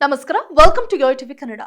ನಮಸ್ಕಾರ welcome to Yoyo TV Kannada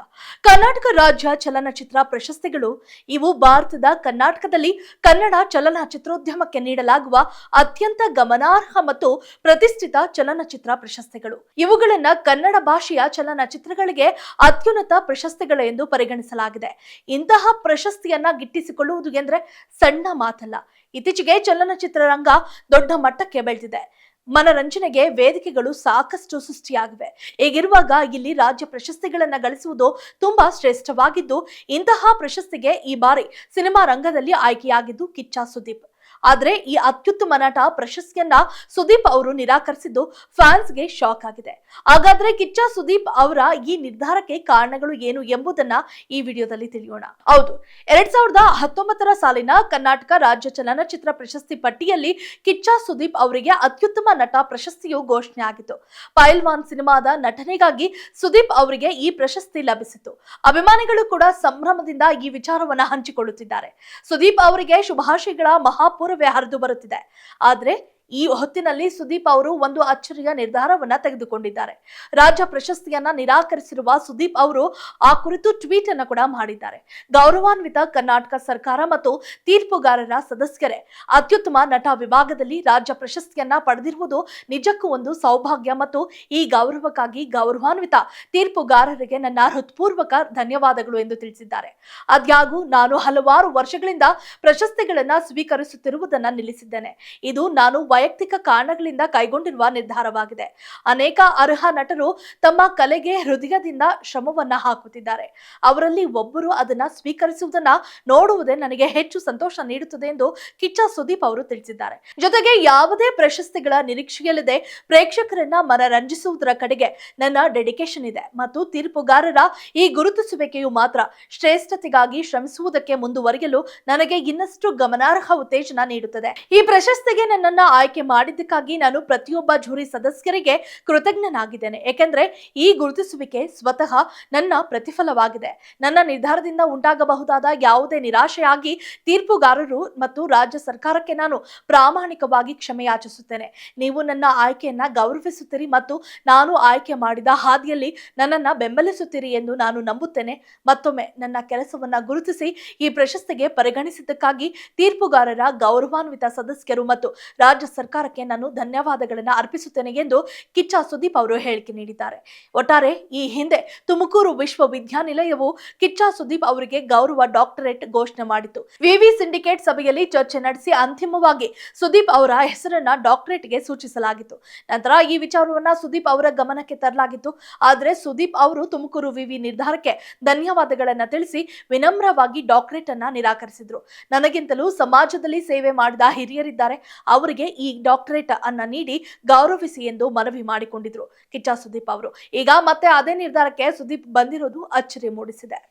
Karnataka ರಾಜ್ಯ ಚಲನಚಿತ್ರ ಪ್ರಶಸ್ತಿಗಳು, ಇವು ಭಾರತದ ಕರ್ನಾಟಕದಲ್ಲಿ ಕನ್ನಡ ಚಲನಚಿತ್ರೋದ್ಯಮಕ್ಕೆ ನೀಡಲಾಗುವ ಅತ್ಯಂತ ಗಮನಾರ್ಹ ಮತ್ತು ಪ್ರತಿಷ್ಠಿತ ಚಲನಚಿತ್ರ ಪ್ರಶಸ್ತಿಗಳು. ಇವುಗಳನ್ನ ಕನ್ನಡ ಭಾಷೆಯ ಚಲನಚಿತ್ರಗಳಿಗೆ ಅತ್ಯುನ್ನತ ಪ್ರಶಸ್ತಿಗಳು ಎಂದು ಪರಿಗಣಿಸಲಾಗಿದೆ. ಇಂತಹ ಪ್ರಶಸ್ತಿಯನ್ನ ಗಿಟ್ಟಿಸಿಕೊಳ್ಳುವುದು ಎಂದ್ರೆ ಸಣ್ಣ ಮಾತಲ್ಲ. ಇತ್ತೀಚೆಗೆ ಚಲನಚಿತ್ರರಂಗ ದೊಡ್ಡ ಮಟ್ಟಕ್ಕೆ ಬೆಳೆದಿದೆ. ಮನರಂಜನೆಗೆ ವೇದಿಕೆಗಳು ಸಾಕಷ್ಟು ಸೃಷ್ಟಿಯಾಗಿವೆ. ಹೀಗಿರುವಾಗ ಇಲ್ಲಿ ರಾಜ್ಯ ಪ್ರಶಸ್ತಿಗಳನ್ನು ಗಳಿಸುವುದು ತುಂಬಾ ಶ್ರೇಷ್ಠವಾಗಿದ್ದು, ಇಂತಹ ಪ್ರಶಸ್ತಿಗೆ ಈ ಬಾರಿ ಸಿನಿಮಾ ರಂಗದಲ್ಲಿ ಆಯ್ಕೆಯಾಗಿದ್ದು ಕಿಚ್ಚ ಸುದೀಪ್. ಆದ್ರೆ ಈ ಅತ್ಯುತ್ತಮ ನಟ ಪ್ರಶಸ್ತಿಯನ್ನ ಸುದೀಪ್ ಅವರು ನಿರಾಕರಿಸಿದ್ದು ಫ್ಯಾನ್ಸ್ಗೆ ಶಾಕ್ ಆಗಿದೆ. ಹಾಗಾದ್ರೆ ಕಿಚ್ಚ ಸುದೀಪ್ ಅವರ ಈ ನಿರ್ಧಾರಕ್ಕೆ ಕಾರಣಗಳು ಏನು ಎಂಬುದನ್ನ ಈ ವಿಡಿಯೋದಲ್ಲಿ ತಿಳಿಯೋಣ. ಹೌದು, ಎರಡ್ ಸಾವಿರದ ಹತ್ತೊಂಬತ್ತರ ಸಾಲಿನ ಕರ್ನಾಟಕ ರಾಜ್ಯ ಚಲನಚಿತ್ರ ಪ್ರಶಸ್ತಿ ಪಟ್ಟಿಯಲ್ಲಿ ಕಿಚ್ಚ ಸುದೀಪ್ ಅವರಿಗೆ ಅತ್ಯುತ್ತಮ ನಟ ಪ್ರಶಸ್ತಿಯು ಘೋಷಣೆ ಆಗಿತ್ತು. ಪೈಲ್ವಾನ್ ಸಿನಿಮಾದ ನಟನೆಗಾಗಿ ಸುದೀಪ್ ಅವರಿಗೆ ಈ ಪ್ರಶಸ್ತಿ ಲಭಿಸಿತು ಅಭಿಮಾನಿಗಳು ಕೂಡ ಸಂಭ್ರಮದಿಂದ ಈ ವಿಚಾರವನ್ನ ಹಂಚಿಕೊಳ್ಳುತ್ತಿದ್ದಾರೆ. ಸುದೀಪ್ ಅವರಿಗೆ ಶುಭಾಶಯಗಳ ಮಹಾಪೂರ್ವೇ ಹರಿದು ಬರುತ್ತಿದೆ? ಆದ್ರೆ ಈ ಹೊತ್ತಿನಲ್ಲಿ ಸುದೀಪ್ ಅವರು ಒಂದು ಅಚ್ಚರಿಯ ನಿರ್ಧಾರವನ್ನ ತೆಗೆದುಕೊಂಡಿದ್ದಾರೆ. ರಾಜ್ಯ ಪ್ರಶಸ್ತಿಯನ್ನ ನಿರಾಕರಿಸಿರುವ ಸುದೀಪ್ ಅವರು ಆ ಕುರಿತು ಟ್ವೀಟ್ ಅನ್ನು ಕೂಡ ಮಾಡಿದ್ದಾರೆ. ಗೌರವಾನ್ವಿತ ಕರ್ನಾಟಕ ಸರ್ಕಾರ ಮತ್ತು ತೀರ್ಪುಗಾರರ ಸದಸ್ಯರೇ, ಅತ್ಯುತ್ತಮ ನಟ ವಿಭಾಗದಲ್ಲಿ ರಾಜ್ಯ ಪ್ರಶಸ್ತಿಯನ್ನ ಪಡೆದಿರುವುದು ನಿಜಕ್ಕೂ ಒಂದು ಸೌಭಾಗ್ಯ ಮತ್ತು ಈ ಗೌರವಕ್ಕಾಗಿ ಗೌರವಾನ್ವಿತ ತೀರ್ಪುಗಾರರಿಗೆ ನನ್ನ ಹೃತ್ಪೂರ್ವಕ ಧನ್ಯವಾದಗಳು ಎಂದು ತಿಳಿಸಿದ್ದಾರೆ. ಆದಾಗ್ಯೂ ನಾನು ಹಲವಾರು ವರ್ಷಗಳಿಂದ ಪ್ರಶಸ್ತಿಗಳನ್ನ ಸ್ವೀಕರಿಸುತ್ತಿರುವುದನ್ನ ನಿಲ್ಲಿಸಿದ್ದೇನೆ. ಇದು ನಾನು ವೈಯಕ್ತಿಕ ಕಾರಣಗಳಿಂದ ಕೈಗೊಂಡಿರುವ ನಿರ್ಧಾರವಾಗಿದೆ. ಅನೇಕ ಅರ್ಹ ನಟರು ತಮ್ಮ ಕಲೆಗೆ ಹೃದಯದಿಂದ ಶ್ರಮವನ್ನ ಹಾಕುತ್ತಿದ್ದಾರೆ. ಅವರಲ್ಲಿ ಒಬ್ಬರು ಅದನ್ನ ಸ್ವೀಕರಿಸುವುದನ್ನ ನೋಡುವುದೇ ನನಗೆ ಹೆಚ್ಚು ಸಂತೋಷ ನೀಡುತ್ತದೆ ಎಂದು ಕಿಚ್ಚ ಸುದೀಪ್ ಅವರು ತಿಳಿಸಿದ್ದಾರೆ. ಜೊತೆಗೆ ಯಾವುದೇ ಪ್ರಶಸ್ತಿಗಳ ನಿರೀಕ್ಷೆಯಲ್ಲದೆ ಪ್ರೇಕ್ಷಕರನ್ನ ಮನರಂಜಿಸುವುದರ ಕಡೆಗೆ ನನ್ನ ಡೆಡಿಕೇಶನ್ ಇದೆ ಮತ್ತು ತೀರ್ಪುಗಾರರ ಈ ಗುರುತಿಸುವಿಕೆಯು ಮಾತ್ರ ಶ್ರೇಷ್ಠತೆಗಾಗಿ ಶ್ರಮಿಸುವುದಕ್ಕೆ ಮುಂದುವರಿಯಲು ನನಗೆ ಇನ್ನಷ್ಟು ಗಮನಾರ್ಹ ಉತ್ತೇಜನ ನೀಡುತ್ತದೆ. ಈ ಪ್ರಶಸ್ತಿಗೆ ನನ್ನನ್ನ ಆಯ್ಕೆ ಮಾಡಿದ್ದಕ್ಕಾಗಿ ನಾನು ಪ್ರತಿಯೊಬ್ಬ ಜೂರಿ ಸದಸ್ಯರಿಗೆ ಕೃತಜ್ಞನಾಗಿದ್ದೇನೆ. ಏಕೆಂದರೆ ಈ ಗುರುತಿಸುವಿಕೆ ಸ್ವತಃ ನನ್ನ ಪ್ರತಿಫಲವಾಗಿದೆ. ನನ್ನ ನಿರ್ಧಾರದಿಂದ ಉಂಟಾಗಬಹುದಾದ ಯಾವುದೇ ನಿರಾಶೆಯಾಗಿ ತೀರ್ಪುಗಾರರು ಮತ್ತು ರಾಜ್ಯ ಸರ್ಕಾರಕ್ಕೆ ನಾನು ಪ್ರಾಮಾಣಿಕವಾಗಿ ಕ್ಷಮೆಯಾಚಿಸುತ್ತೇನೆ. ನೀವು ನನ್ನ ಆಯ್ಕೆಯನ್ನ ಗೌರವಿಸುತ್ತೀರಿ ಮತ್ತು ನಾನು ಆಯ್ಕೆ ಮಾಡಿದ ಹಾದಿಯಲ್ಲಿ ನನ್ನನ್ನ ಬೆಂಬಲಿಸುತ್ತೀರಿ ಎಂದು ನಾನು ನಂಬುತ್ತೇನೆ. ಮತ್ತೊಮ್ಮೆ ನನ್ನ ಕೆಲಸವನ್ನ ಗುರುತಿಸಿ ಈ ಪ್ರಶಸ್ತಿಗೆ ಪರಿಗಣಿಸಿದ್ದಕ್ಕಾಗಿ ತೀರ್ಪುಗಾರರ ಗೌರವಾನ್ವಿತ ಸದಸ್ಯರು ಮತ್ತು ರಾಜ್ಯ ಸರ್ಕಾರಕ್ಕೆ ನಾನು ಧನ್ಯವಾದಗಳನ್ನು ಅರ್ಪಿಸುತ್ತೇನೆ ಎಂದು ಕಿಚ್ಚ ಸುದೀಪ್ ಅವರು ಹೇಳಿಕೆ ನೀಡಿದ್ದಾರೆ. ಒಟ್ಟಾರೆ ಈ ಹಿಂದೆ ತುಮಕೂರು ವಿಶ್ವವಿದ್ಯಾನಿಲಯವು ಕಿಚ್ಚ ಸುದೀಪ್ ಅವರಿಗೆ ಗೌರವ ಡಾಕ್ಟರೇಟ್ ಘೋಷಣೆ ಮಾಡಿತು ವಿವಿ ಸಿಂಡಿಕೇಟ್ ಸಭೆಯಲ್ಲಿ ಚರ್ಚೆ ನಡೆಸಿ ಅಂತಿಮವಾಗಿ ಸುದೀಪ್ ಅವರ ಹೆಸರನ್ನ ಡಾಕ್ಟರೇಟ್ಗೆ ಸೂಚಿಸಲಾಗಿತ್ತು. ನಂತರ ಈ ವಿಚಾರವನ್ನ ಸುದೀಪ್ ಅವರ ಗಮನಕ್ಕೆ ತರಲಾಗಿತ್ತು. ಆದರೆ ಸುದೀಪ್ ಅವರು ತುಮಕೂರು ವಿವಿ ನಿರ್ಧಾರಕ್ಕೆ ಧನ್ಯವಾದಗಳನ್ನು ತಿಳಿಸಿ ವಿನಮ್ರವಾಗಿ ಡಾಕ್ಟರೇಟ್ ಅನ್ನ ನಿರಾಕರಿಸಿದ್ರು. ನನಗಿಂತಲೂ ಸಮಾಜದಲ್ಲಿ ಸೇವೆ ಮಾಡಿದ ಹಿರಿಯರಿದ್ದಾರೆ. ಅವರಿಗೆ ಈ ಡಾಕ್ಟರೇಟ್ ಅನ್ನ ನೀಡಿ ಗೌರವಿಸಿ ಎಂದು ಮನವಿ ಮಾಡಿಕೊಂಡಿದ್ರು. ಕಿಚ್ಚ ಸುದೀಪ್ ಅವರು. ಈಗ ಮತ್ತೆ ಅದೇ ನಿರ್ಧಾರಕ್ಕೆ ಸುದೀಪ್ ಬಂದಿರೋದು ಅಚ್ಚರಿ ಮೂಡಿಸಿದೆ.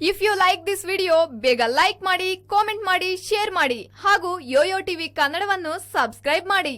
If you like this video ಬೇಗ ಲೈಕ್ ಮಾಡಿ ಕಾಮೆಂಟ್ ಮಾಡಿ ಶೇರ್ ಮಾಡಿ ಹಾಗೂ ಯೋಯೋ ಟಿವಿ ಕನ್ನಡವನ್ನು ಸಬ್ಸ್ಕ್ರೈಬ್ ಮಾಡಿ.